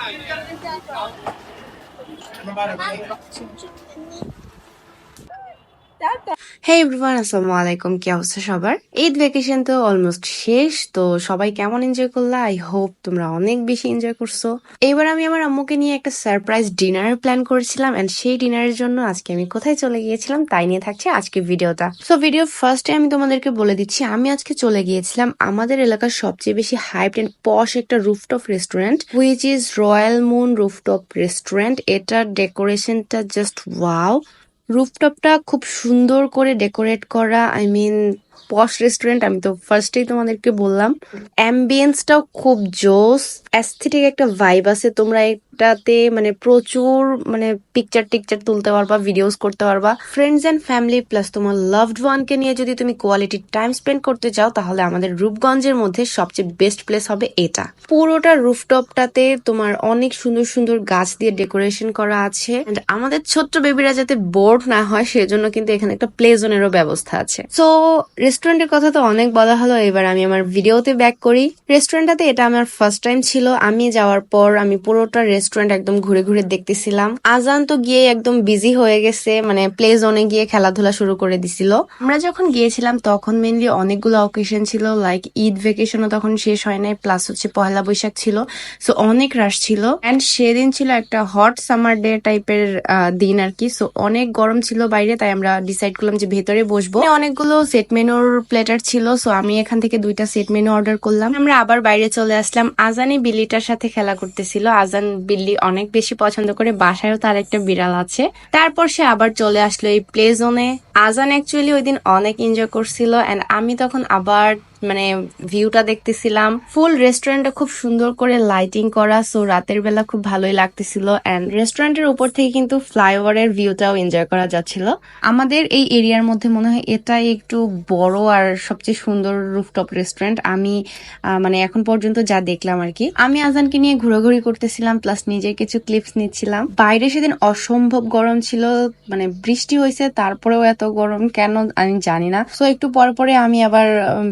아, 네. 아, 네. 엄마는 হে everyone আসসালামু আলাইকুম। কি অবস্থা সবার? ঈদ ভ্যাকেশন তো অলমোস্ট শেষ, তো সবাই কেমন এনজয় করলা? আই হোপ তোমরা অনেক বেশি এনজয় করছ। এবার আমি আমার আম্মুকে নিয়ে একটা সারপ্রাইজ ডিনার প্ল্যান করেছিলাম এন্ড সেই ডিনারের জন্য আজকে আমি কোথায় চলে গিয়েছিলাম তাই নিয়ে থাকছে আজকে ভিডিওটা সো ভিডিও ফার্স্টে আমি তোমাদেরকে বলে দিচ্ছি, আমি আজকে চলে গিয়েছিলাম আমাদের এলাকার সবচেয়ে বেশি হাইপ এন্ড পশ একটা rooftop restaurant which is royal moon rooftop restaurant এটার ডেকোরেশনটা জাস্ট ওয়াও রুফটপটা খুব সুন্দর করে ডেকোরেট করা আই মিন পশ রেস্টুরেন্ট আমি তো ফার্স্টেই তোমাদেরকে বললাম। অ্যাম্বিয়েন্সটাও খুব জোস অ্যাস্থেটিক একটা ভাইব আছে। তোমরা এটাতে মানে প্রচুর মানে পিকচার টিকচার তুলতে পারবা ভিডিওস করতে পারবা। ফ্রেন্ডস এন্ড ফ্যামিলি প্লাস তোমার লাভড ওয়ানকে নিয়ে যদি তুমি কোয়ালিটি টাইম স্পেন্ড করতে চাও, তাহলে আমাদের রূপগঞ্জের মধ্যে সবচেয়ে বেস্ট প্লেস হবে এটা। পুরোটা রুফটপটাতে তোমার অনেক সুন্দর সুন্দর গাছ দিয়ে ডেকোরেশন করা আছে। আমাদের ছোট্ট বেবিরা যাতে বোর্ড না হয়, সেজন্য কিন্তু এখানে একটা প্লে জোনেরও ব্যবস্থা আছে। সো রেস্টুরেন্টের কথা তো অনেক বলা হলো, এবার আমি আমার ভিডিওতে ব্যাক করি। রেস্টুরেন্টটাতে এটা আমার ফার্স্ট টাইম ছিল। আমি যাওয়ার পর আমি পুরোটা রেস্টুরেন্ট একদম ঘুরে ঘুরে দেখতেছিলাম। আজান তো গিয়ে একদম বিজি হয়ে গেছে মানে প্লে জোনে গিয়ে খেলাধুলা শুরু করে দিছিল। আমরা যখন গিয়েছিলাম, তখন মেনলি অনেকগুলো অকেশন ছিল লাইক ঈদ ভেকেশনও তখন শেষ হয় নাই প্লাস হচ্ছে পহেলা বৈশাখ ছিল। সো অনেক রাশ ছিল। এন্ড সেদিন ছিল একটা হট সামার ডে টাইপের দিন আর কি। সো অনেক গরম ছিল বাইরে, তাই আমরা ডিসাইড করলাম যে ভেতরে বসবো। অনেকগুলো সেট মেনুর প্লেটার ছিল সো আমি এখান থেকে দুইটা সেট মেনু অর্ডার করলাম। আমরা আবার বাইরে চলে আসলাম। আজানি বিল্লিটার সাথে খেলা করতেছিল। আজান বিল্লি অনেক বেশি পছন্দ করে, বাসায়ও তার একটা বিড়াল আছে। তারপর সে আবার চলে আসলো এই প্লে জোনে আজান অ্যাকচুয়ালি ওই দিন অনেক এনজয় করছিল অ্যান্ড আমি তখন আবার মানে ভিউটা দেখতেছিলাম। ফুল রেস্টুরেন্টটা খুব সুন্দর করে লাইটিং করা সো রাতের বেলা খুব ভালোই লাগতেছিল। এন্ড রেস্টুরেন্টের উপর থেকে কিন্তু ফ্লাইওভারের ভিউটাও এনজয় করা যাচ্ছিল। আমাদের এই এরিয়ার মধ্যে মনে হয় এটাই একটু বড় আর সবচেয়ে সুন্দর রুফটপ রেস্টুরেন্ট আমি মানে এখন পর্যন্ত যা দেখলাম আর কি। আমি আজানকে নিয়ে ঘোরাঘুরি করতেছিলাম প্লাস নিজের কিছু ক্লিপস নিচ্ছিলাম। বাইরে সেদিন অসম্ভব গরম ছিল মানে বৃষ্টি হয়েছে, তারপরেও এত গরম কেন আমি জানি না। সো একটু পর পরে আমি আবার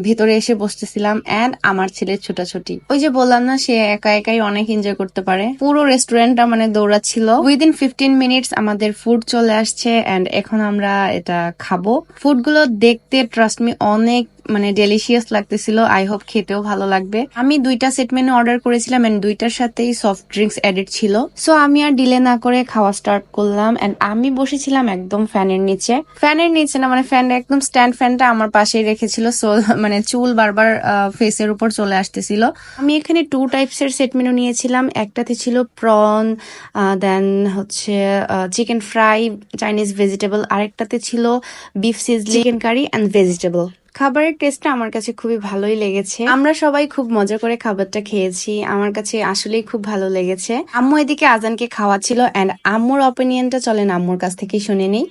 ভিতরে এসে বসতেছিলাম এন্ড আমার ছেলের ছোটাছুটি। ওই যে বললাম না, সে একা একাই অনেক এনজয় করতে পারে। পুরো রেস্টুরেন্টটা মানে দৌড়াচ্ছিল। উইদিন ফিফটিন মিনিটস আমাদের ফুড চলে আসছে এন্ড এখন আমরা এটা খাব। ফুডগুলো দেখতে ট্রাস্ট মি অনেক মানে ডেলিশিয়াস লাগতেছিল। আই হোপ খেতেও ভালো লাগবে। আমি দুইটা সেট মেনু অর্ডার করেছিলাম এন্ড দুইটার সাথেই সফট ড্রিঙ্কস এডেড ছিল। সো আমি আর ডিলে না করে খাওয়া স্টার্ট করলাম এন্ড আমি বসেছিলাম একদম ফ্যানের নিচে। ফ্যানের নিচে না মানে ফ্যান একদম স্ট্যান্ড ফ্যানটা আমার পাশেই রেখেছিল। সো মানে চুল বারবার ফেসের উপর চলে আসতেছিল। আমি এখানে টু টাইপস এর সেট মেনু নিয়েছিলাম। একটাতে ছিল প্রন দেন হচ্ছে চিকেন ফ্রাই চাইনিজ ভেজিটেবল আরেকটাতে ছিল beef sizzling chicken curry and vegetable খাবারের টেস্টটা আমার কাছে খুবই ভালোই লেগেছে। আমরা সবাই খুব মজা করে খাবারটা খেয়েছি। আমার কাছে আসলেই খুব ভালো লেগেছে। আম্মু এদিকে আজানকে খাওয়াচ্ছিল অ্যান্ড আম্মুর অপিনিয়নটা চলেন আম্মুর কাছ থেকে শুনে নেই।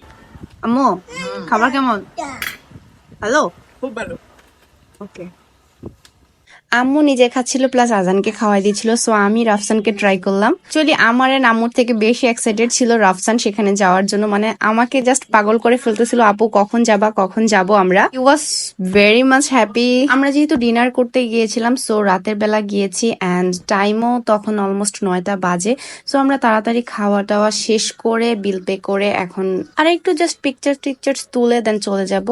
আম্মু খাবার কেমন? হ্যালো খুব ভালো। ওকে আম্মু নিজে খাচ্ছিল প্লাস আজানকে খাওয়াই দিয়েছিল সো আমি রাফসানকে ট্রাই করলাম। চলি আমার এন্ড আম্মুর থেকে বেশি এক্সাইটেড ছিল রাফসান সেখানে যাওয়ার জন্য। মানে আমাকে জাস্ট পাগল করে ফেলতেছিল, আপু, কখন যাবা, কখন যাব আমরা? He was very much happy আমরা যেহেতু ডিনার করতে গিয়েছিলাম সো রাতের বেলা গিয়েছি অ্যান্ড টাইমও তখন অলমোস্ট নয়টা বাজে। সো আমরা তাড়াতাড়ি খাওয়া দাওয়া শেষ করে বিল পে করে এখন আর একটু জাস্ট পিকচার টিকচার্স তুলে দেন চলে যাব।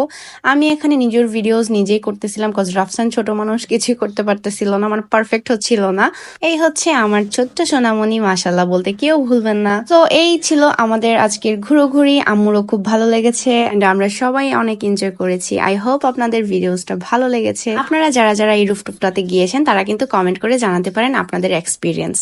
আমি এখানে নিজের ভিডিওস নিজেই করতেছিলাম কজ রাফসান ছোট মানুষ, কিছুই করতে পারতেছিল না মানে পারফেক্ট হচ্ছিল না। এই হচ্ছে আমার ছোট্ট সোনামণি মাসাল্লাহ বলতে কেউ ভুলবেন না। তো এই ছিল আমাদের আজকের ঘুরোঘুরি। আম্মুরও খুব ভালো লেগেছে এন্ড আমরা সবাই অনেক এনজয় করেছি। আই হোপ আপনাদের ভিডিওসটা ভালো লেগেছে। আপনারা যারা যারা এই রুফটুপটাতে গিয়েছেন, তারা কিন্তু কমেন্ট করে জানাতে পারেন আপনাদের এক্সপিরিয়েন্স